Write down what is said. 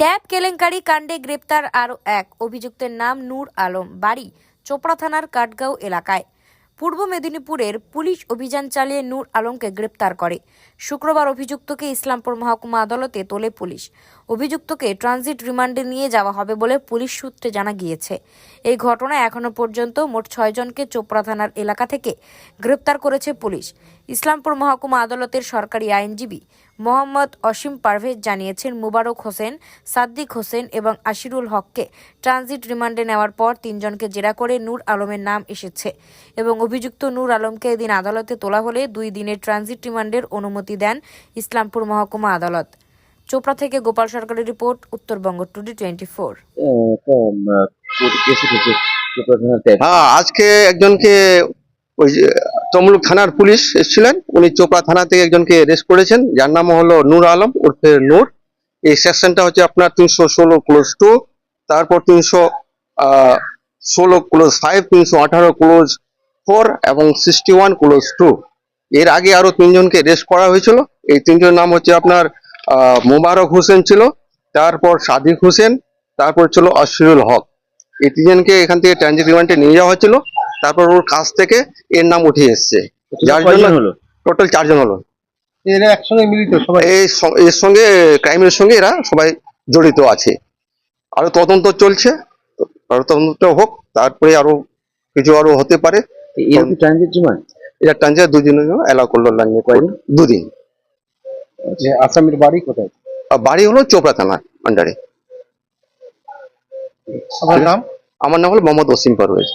Tab, কেলেঙ্কারি, কাণ্ডে গ্রেপ্তার আরও এক। অভিযুক্তের নাম নূর আলম, বাড়ি চোপড়া থানার কাটগাঁও এলাকায়। পূর্ব মেদিনীপুরের পুলিশ অভিযান চালিয়ে নূর আলমকে গ্রেপ্তার করে। শুক্রবার অভিযুক্তকে ইসলামপুর মহকুমা আদালতে তোলে পুলিশ। অভিযুক্তকে ট্রানজিট রিমান্ডে নিয়ে যাওয়া হবে বলে পুলিশ সূত্রে জানা গিয়েছে। এই ঘটনায় এখনও পর্যন্ত মোট ছয়জনকে চোপড়া থানার এলাকা থেকে গ্রেপ্তার করেছে পুলিশ। ইসলামপুর মহকুমা আদালতের সরকারি আইনজীবী মোহাম্মদ অসীম পারভেজ জানিয়েছেন মুবারক হোসেন সাদ্দিক হোসেন এবং আশিরুল হককে ট্রানজিট রিমান্ডে নেওয়ার পর তিনজনকে জেরা করে নূর আলমের নাম এসেছে এবং অভিযুক্ত নূর আলমকে এদিন আদালতে তোলা হলে দুই দিনের ট্রানজিট রিমান্ডের অনুমতি দেন ইসলামপুর মহকুমা আদালত। চোপড়া থেকে গোপাল সরকারের report Uttarbanga today twenty four. হ্যাঁ আজকে একজনকে ওই তমলুক থানার পুলিশ এসেছিলেন। উনি চোপড়া থানা থেকে একজনকে অ্যারেস্ট করেছেন। যার নাম হলো নূর আলম উর্ফে নূর। এই সেকশনটা হচ্ছে আপনার তিনশো ষোলো ক্লোজ টু তারপর তিনশো ষোলো ক্লোজ ফাইভ তিনশো আঠারো ক্লোজ ফোর এবং সিক্সটি ওয়ান ক্লোজ টু এর আগে আরও তিনজনকে অ্যারেস্ট করা হয়েছিল। এই তিনজনের নাম হচ্ছে আপনার মোবারক হোসেন ছিল, তারপর সাদিক হোসেন, তারপর ছিল আশিরুল হক। এই তিনজনকে এখান থেকে ট্রানজিট রিমান্ডে নিয়ে যাওয়া হয়েছিল। তারপর ওর কাছ থেকে এর নাম উঠে এসছে। যার জন্য হলো? টোটাল চারজন হলো। এরা একসঙ্গে মিলিত সবাই। এর সঙ্গে ক্রাইমের সঙ্গে এরা সবাই জড়িত আছে। আরও তদন্ত চলছে। আরও তদন্ত হোক তারপরে আরও কিছু আরও হতে পারে। এটা ট্রানজিট দুদিনের জন্য অ্যালাউ করল লাইনে কয়দিন দুদিন। যে আসামির বাড়ি কোথায়? আর বাড়ি হলো চোপড়া থানার আন্ডারে আপনার নাম? আমার নাম হলো মোহাম্মদ ওসিম পারভেজ।